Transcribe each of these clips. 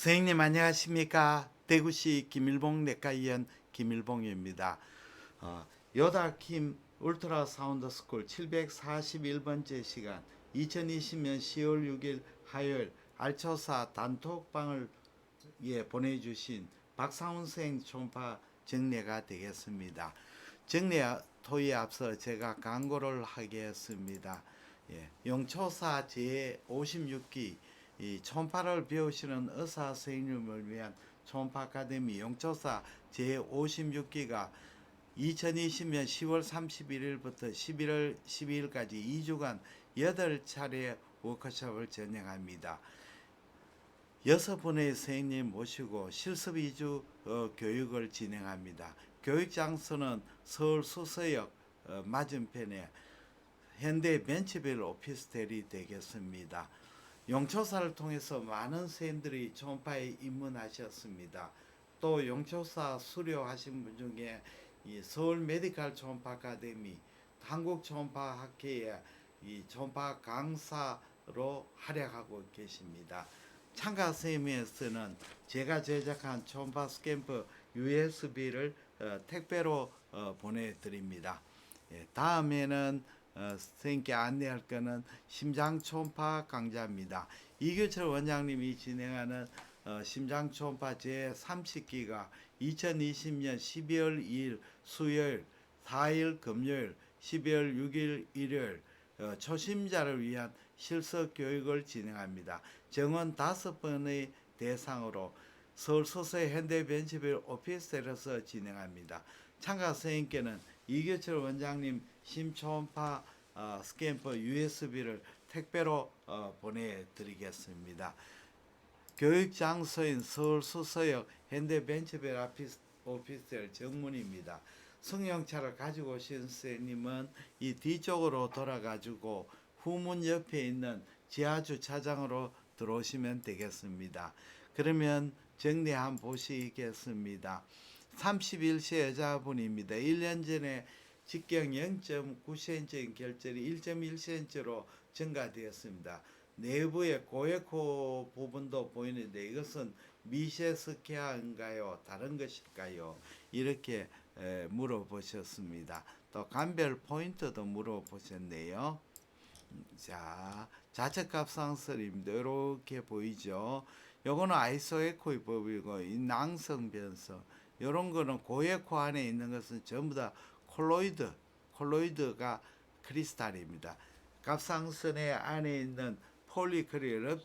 선생님 안녕하십니까 대구시 김일봉 내과 의원 김일봉입니다. 어, 요다킴 울트라 사운드 스쿨 741번째 시간 2020년 10월 6일 화요일 알초사 단톡방을 예, 보내주신 박상훈 선생 총파 정례가 되겠습니다. 정례 토에 앞서 제가 광고를 하겠습니다. 예, 용초사 제 56기 이 총파를 배우시는 의사 선생님을 위한 총파 아카데미 용초사 제 56기가 2020년 10월 31일부터 11월 12일까지 2주간 8차례 워크숍을 진행합니다. 여섯 분의 선생님 모시고 실습 위주 어, 교육을 진행합니다. 교육 장소는 서울 수서역 어, 맞은편에 현대 벤치빌 오피스텔이 되겠습니다. 용초사를 통해서 많은 선생님들이 초음파에 입문하셨습니다. 또 용초사 수료하신 분 중에 이 서울 메디칼 초음파 아카데미, 한국 초음파 학회에 이 초음파 강사로 활약하고 계십니다. 참가 선생님에서는 제가 제작한 초음파 스캠프 USB를 어, 택배로 어, 보내드립니다. 예, 다음에는 어, 선생님께 안내할 거는 심장 초음파 강좌입니다. 이규철 원장님이 진행하는 어, 심장 초음파 제 30기가 2020년 12월 2일 수요일, 4일 금요일, 12월 6일 일요일 어, 초심자를 위한 실습 교육을 진행합니다. 정원 다섯 번의 대상으로 서울 소서의 현대 벤치빌 오피스텔에서 진행합니다. 참가 선생님께는 이교철 원장님 심초음파 어, 스캠프 USB를 택배로 어, 보내드리겠습니다. 교육 장소인 서울 수서역 현대 벤치벨 아피스, 오피스텔 정문입니다. 승용차를 가지고 오신 선생님은 이 뒤쪽으로 돌아가지고 후문 옆에 있는 지하 주차장으로 들어오시면 되겠습니다. 그러면 정리 한번 보시겠습니다. 31세 여자분입니다. 1년 전에 직경 0.9cm 결절이 1.1cm로 증가되었습니다. 내부의 고에코 부분도 보이는데 이것은 미세스케아인가요? 다른 것일까요? 이렇게 에, 물어보셨습니다. 또 간별 포인트도 물어보셨네요. 음, 자, 좌측 갑상설입니다. 이렇게 보이죠? 요거는 아이소에코의 법이고 이 낭성 변성 이런 거는 고에코 안에 있는 것은 전부 다 콜로이드, 콜로이드가 크리스탈입니다. 갑상선의 안에 있는 폴리크리 럽,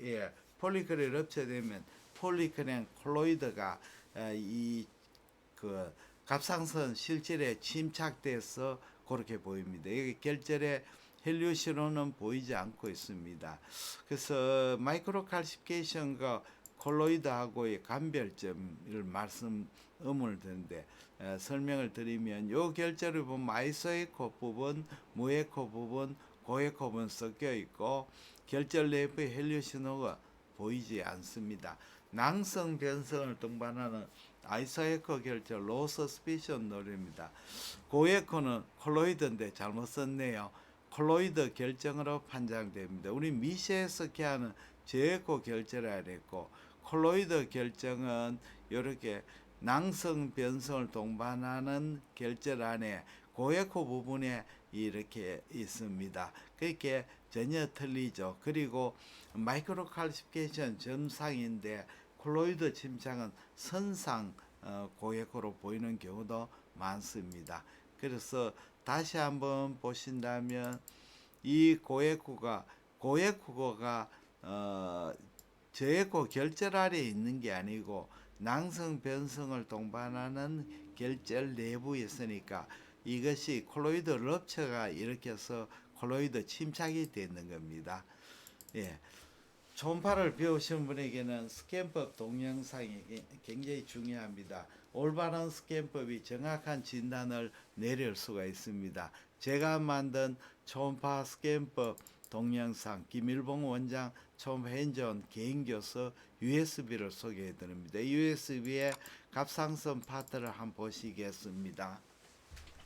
예, 폴리크리 럽체되면 폴리크렌 콜로이드가 어, 이그 갑상선 실질에 침착돼서 그렇게 보입니다. 여기 결절에 헬리오시로는 보이지 않고 있습니다. 그래서 마이크로 칼시피케이션과 콜로이드하고의 간별점을 말씀 음을 드는데 에, 설명을 드리면 요 결절을 보면 마이소에코 부분, 무에코 부분, 고에코 부분 섞여 있고 결절 내부의 헬리오 신호가 보이지 않습니다. 낭성 변성을 동반하는 아이소에코 결절 로스 스피션 노래입니다. 고에코는 콜로이드인데 잘못 썼네요. 콜로이드 결정으로 판정됩니다. 우리 미시에서 하는 제에코 결절해야 됐고 콜로이드 결정은 이렇게 낭성 변성을 동반하는 결절 안에 고에코 부분에 이렇게 있습니다. 그렇게 전혀 틀리죠. 그리고 마이크로 칼시피케이션 점상인데 콜로이드 침착은 선상 어, 고에코로 보이는 경우도 많습니다. 그래서 다시 한번 보신다면 이 고에코가 고에코가 어, 저에코 결절 아래에 있는 게 아니고 낭성 변성을 동반하는 결절 내부에 있으니까 이것이 콜로이드 럽처가 일으켜서 콜로이드 침착이 되는 겁니다. 예. 초음파를 배우신 분에게는 스캔법 동영상이 굉장히 중요합니다. 올바른 스캔법이 정확한 진단을 내릴 수가 있습니다. 제가 만든 초음파 스캔법 동영상 김일봉 원장 초음파 핸즈온 개인교수 USB를 소개해 드립니다. USB의 갑상선 파트를 한번 보시겠습니다.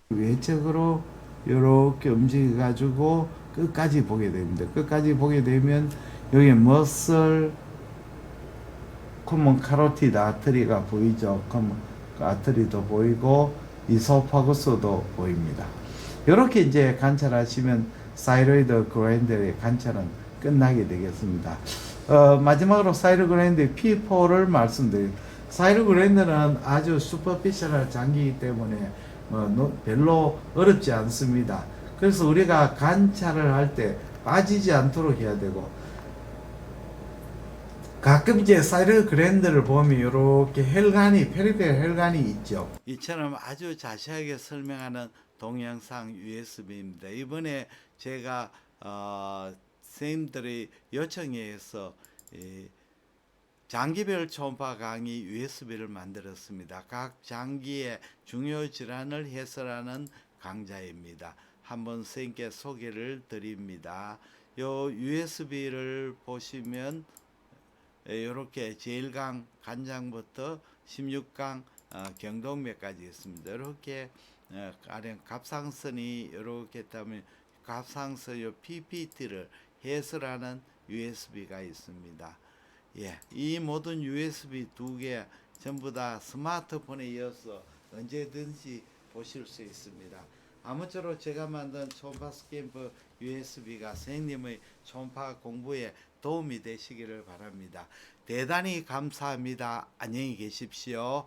외적으로 이렇게 움직여 가지고 끝까지 보게 됩니다. 끝까지 보게 되면 여기 머슬 커먼 카로티드 아트리가 보이죠. 커먼 아트리도 보이고 이소파구스도 보입니다. 이렇게 이제 관찰하시면 사이로이드 그라인더의 관찰은 끝나게 되겠습니다. 어, 마지막으로 사이로 그라인더의 P4를 말씀드릴 사이로 그라인더는 아주 슈퍼피셜한 장기이기 때문에 어, 노- 별로 어렵지 않습니다. 그래서 우리가 관찰을 할 때 빠지지 않도록 해야 되고 가끔 이제 사이드 그랜드를 보면 이렇게 혈관이 페리페 혈관이 있죠. 이처럼 아주 자세하게 설명하는 동영상 USB입니다. 이번에 제가 어, 선생님들의 요청에 의해서 이 장기별 초음파 강의 USB를 만들었습니다. 각 장기의 중요 질환을 해설하는 강좌입니다. 한번 선생님께 소개를 드립니다. 요 USB를 보시면 이렇게 제1강 간장부터 16강 어, 경동맥까지 있습니다. 이렇게 어, 가령 갑상선이 이렇게 있다면 갑상선 요 PPT를 해설하는 USB가 있습니다. 예, 이 모든 USB 두 개 전부 다 스마트폰에 이어서 언제든지 보실 수 있습니다. 아무쪼록 제가 만든 초음파 스캠프 USB가 선생님의 초음파 공부에 도움이 되시기를 바랍니다. 대단히 감사합니다. 안녕히 계십시오.